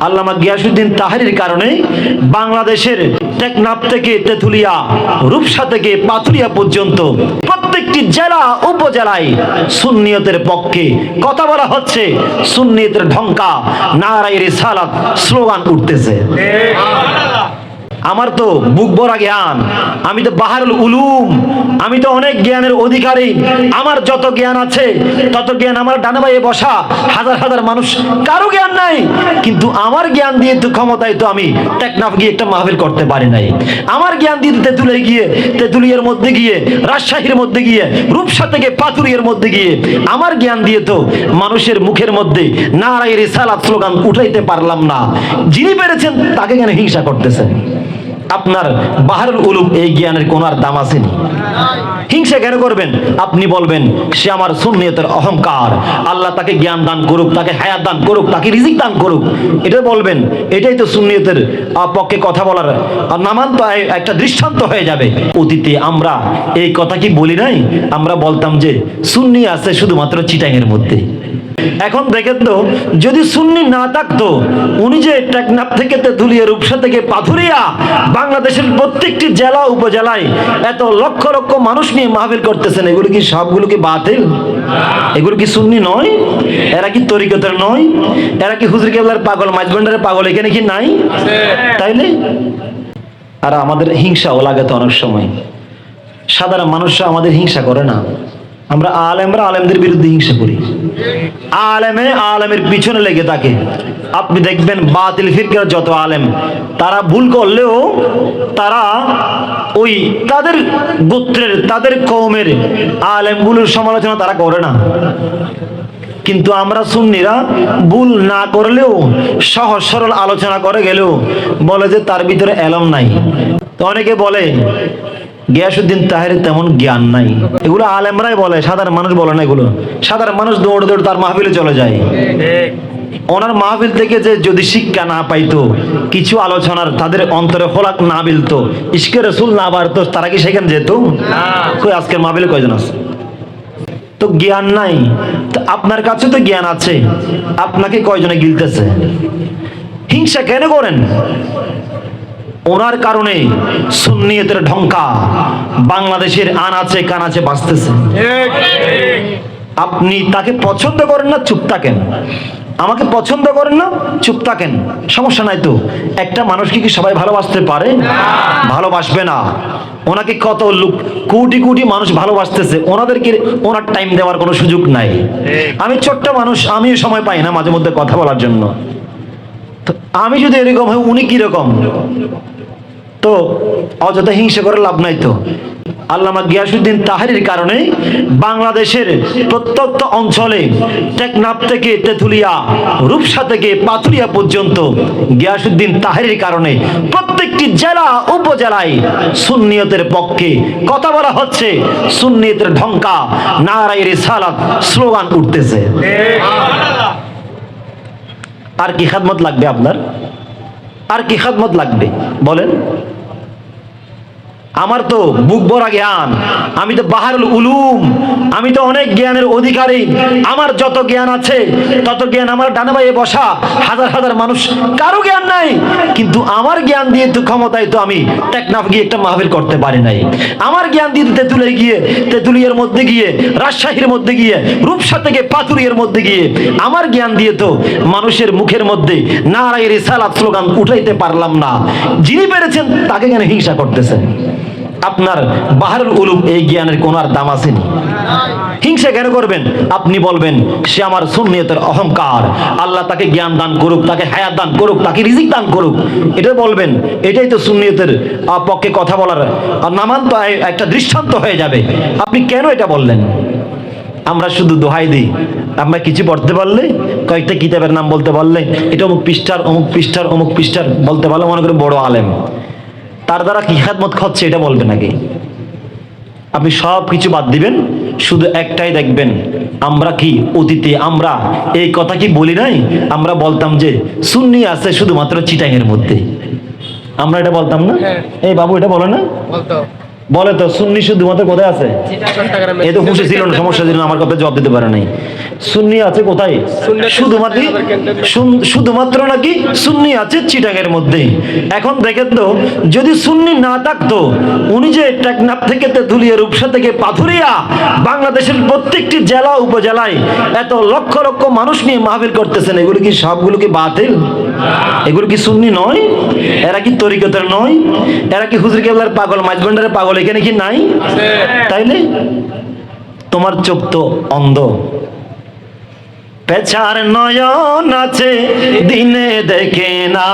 আল্লামা গিয়াসুদ্দিন তাহারির কারণে বাংলাদেশের টেকনাফ থেকে তেঁতুলিয়া, রূপসা থেকে পাথুরিয়া পর্যন্ত প্রত্যেকটি জেলা, উপজেলায় সুন্নিয়তের পক্ষে কথা বলা হচ্ছে, সুন্নিয়তের ঢঙ্কা নারাই সালাদ স্লোগান উঠতেছে। আমার তো বুক ভরা জ্ঞান, আমি তো বাহারুল উলুম, আমি তো অনেক জ্ঞানের অধিকারী। আমার যত জ্ঞান আছে, তত জ্ঞান আমার ডানে বাইয়ে বসা। হাজার হাজার মানুষ, কারও জ্ঞান নাই, কিন্তু আমার জ্ঞান দিয়ে তো ক্ষমতায় তো আমি টেকনাফ গিয়ে একটা মাহফিল করতে পারি নাই। আমার জ্ঞান দিয়ে তেঁতুলে গিয়ে, তেঁতুলিয়ার মধ্যে গিয়ে, রাজশাহীর মধ্যে গিয়ে, রূপসা থেকে পাতুরিয়ার মধ্যে গিয়ে, আমার জ্ঞান দিয়ে তো মানুষের মুখের মধ্যে নারাই রিসালাত স্লোগান উঠাইতে পারলাম না। যিনি পেরেছেন, তাকে কেন হিংসা করতেছেন? আপনার বাহারুল উলুম এই জ্ঞানের কোন আর দাম আসেনি। হিংসা কেন করবেন? আপনি বলবেন, সে আমার সুন্নিয়তের অহংকার। আল্লাহ তাকে জ্ঞান দান করুক, তাকে হায়াত দান করুক, তাকে রিজিক দান করুক। এটা বলবেন, এটাই তো সুন্নিয়তের পক্ষে কথা বলার নামান তো একটা দৃষ্টান্ত হয়ে যাবে। অতীতে আমরা এই কথা কি বলি নাই? আমরা বলতাম যে সুন্নি আছে শুধুমাত্র চিটাঙের মধ্যে। এখন দেখেন তো, যদি সুন্নি না থাকতো, উনি যে টেকনাফ থেকে তেঁতুলিয়া রূপসা থেকে পাথুরিয়া বাংলাদেশের প্রত্যেকটি জেলা উপজেলায় এত লক্ষ লক্ষ মানুষ নিয়ে মাহফিল করতেছেন, এগুলো কি সবগুলো কি বাতিল? এগুলো কি সুন্নি নয়? এরা কি তরিকতের নয়? এরা কি হুজুর কেবলার পাগল মাঝবান্ডারের পাগল, এখানে কি নাই? তাইলে আর আমাদের হিংসাও লাগে তো অনেক সময়। সাধারণ মানুষরা আমাদের হিংসা করে না। আমরা আলেমরা আলেমদের বিরুদ্ধে হিংসা করি। আলেমে আলেমের পিছনে লেগে থাকে। আপনি দেখবেন বাতিল ফিরকার যত আলেম, তারা ভুল করলেও তারা ওই তাদের গোত্রের, তাদের কৌমের আলেমগুলোর সমালোচনা তারা করে না। কিন্তু আমরা সুন্নিরা ভুল না করলেও, সহজ সরল আলোচনা করে গেলেও বলে যে তার ভিতরে এলম নাই। তো অনেকে বলে গিয়াসুদ্দিন তাহেরের তেমন জ্ঞান নাই। এগুলো আলেমরাই বলে, সাধারণ মানুষ বলে না এগুলো। সাধারণ মানুষ দৌড়ে দৌড়ে তার মাহফিলে চলে যায়। ওনার মাহফিল থেকে যে যদি শিক্ষা না পাইতো, কিছু আলোচনার তাদের অন্তরে হোলাক না মিলতো ইস্কে রসুল না বাড়তো, তারা কি সেখানে যেত? কই, আজকের মাহফিলে কয়জন আছে? তো জ্ঞান নাই। আপনার কাছে তো জ্ঞান আছে, আপনাকে কয়জনে গিলতেছে? হিংসা কেন করেন? ওনার কারণে সুন্নিয়তের ঢঙ্কা বাংলাদেশের আনাচে কানাচে বাঁচতেছে। আপনি তাকে পছন্দ করেন না, চুপ থাকেন। আমাকে পছন্দ করেন না, চুপ থাকেন। সমস্যা নাই তো। একটা মানুষকে কি সবাই ভালোবাসতে পারে? ভালোবাসবে না। ওনাকে কত লোক, কোটি কোটি মানুষ ভালোবাসতেছে। ওনাদেরকে ওনার টাইম দেওয়ার কোনো সুযোগ নাই। আমি ছোট্ট মানুষ, আমিও সময় পাই না মাঝে মধ্যে কথা বলার জন্য। তো আমি যদি এরকম হয়, উনি কীরকম? তো অযথা হিংসা করে লাভ নাই তো। আল্লামা গিয়াসুদ্দিন তাহারির কারণে বাংলাদেশের প্রত্যন্ত অঞ্চলে টেকনাফ থেকে তেঁতুলিয়া, রূপসা থেকে পাথুরিয়া পর্যন্ত গিয়াসুদ্দিন তাহারির কারণে প্রত্যেকটি জেলা, উপজেলায় সুন্নিয়তের পক্ষে কথা বলা হচ্ছে, সুন্নিয়তের ঢঙ্কা নারাই রিসালাত, স্লোগান উঠতেছে। আর কি খাদমত লাগবে আপনার? আর কি খাদমত লাগবে? বলেন। আমার তো বুক ভরা জ্ঞান, আমি তো বাহারুল উলুম, আমি তো অনেক জ্ঞানের অধিকারী। আমার যত জ্ঞান আছে, তত জ্ঞান আমার ডানে বাইয়ে বসা। হাজার হাজার মানুষ, কারও জ্ঞান নাই। কিন্তু আমার জ্ঞান দিয়ে তো ক্ষমতায় তো আমি টেকনাফ গিয়ে একটা মাহফিল করতে পারি নাই। আমার জ্ঞান দিয়ে তেঁতুলে গিয়ে, তেঁতুলিয়ার মধ্যে গিয়ে, রাজশাহীর মধ্যে গিয়ে, রূপসা থেকে পাতুরিয়ার মধ্যে গিয়ে, আমার জ্ঞান দিয়ে তো মানুষের মুখের মধ্যে নারাই রিসালাত স্লোগান উঠাইতে পারলাম না। যিনি পেরেছেন, তাকে কেন হিংসা করতেছেন? আপনার বাহারুল উলুম এই জ্ঞানের কোন আর দাম আসেনি। হিংসা কেন করবেন? আপনি বলবেন, সে আমার সুন্নিয়তের অহংকার। আল্লাহ তাকে জ্ঞান দান করুক, তাকে হায়াত দান করুক, তাকে রিজিক দান করুক। এটা বলবেন, এটাই তো সুন্নিয়তের পক্ষে কথা বলার নামান তো একটা দৃষ্টান্ত হয়ে যাবে। আপনি কেন এটা বললেন? আমরা শুধু দোহাই দিই। আমরা কিছু পড়তে পারলে, কয়েকটা কিতাবের নাম বলতে পারলে, এটা অমুক পৃষ্ঠার অমুক পৃষ্ঠার অমুক পৃষ্ঠার, বলতে পারলে মনে করে বড় আলেম। তার দ্বারা কি খাদমত খাচ্ছে এটা বলবেন আগে আপনি সব কিছু বাদ দিবেন শুধু একটাই দেখবেন আমরা কি অতীতে আমরা এই কথা কি বলি নাই? আমরা বলতাম যে সুন্নি আছে শুধুমাত্র চিটাঙের মধ্যে। আমরা এটা বলতাম না? এই বাবু এটা বলে না। বলে তো সুন্নি শুধুমাত্র কোথায় আছে? এ তো খুশি ছিল না সমস্যা ছিল না আমার কথা জবাব দিতে পারে নাই। সুন্নি আছে কোথায়? শুধুমাত্র শুধুমাত্র নাকি সুন্নি আছে চিটাগের মধ্যে? এখন দেখেন তো যদি সুন্নি না থাকতো উনি যে টেকনাফ থেকে তেঁতুলিয়া রূপসা থেকে পাথুরিয়া বাংলাদেশের প্রত্যেকটি জেলা উপজেলায় এত লক্ষ লক্ষ মানুষ নিয়ে মাহফিল করতেছেন এগুলো কি সবগুলো কি বাতিল? এগুলো কি সুন্নি নয়? এরা কি তরিকতের নয়? এরা কি হুজুর কেবলার পাগল মাঝবান্ডারের পাগল এখানে কি নাই? তাইলে তোমার চোখ তো অন্ধ। পেছার নয়ন আছে দিনে দেখে না।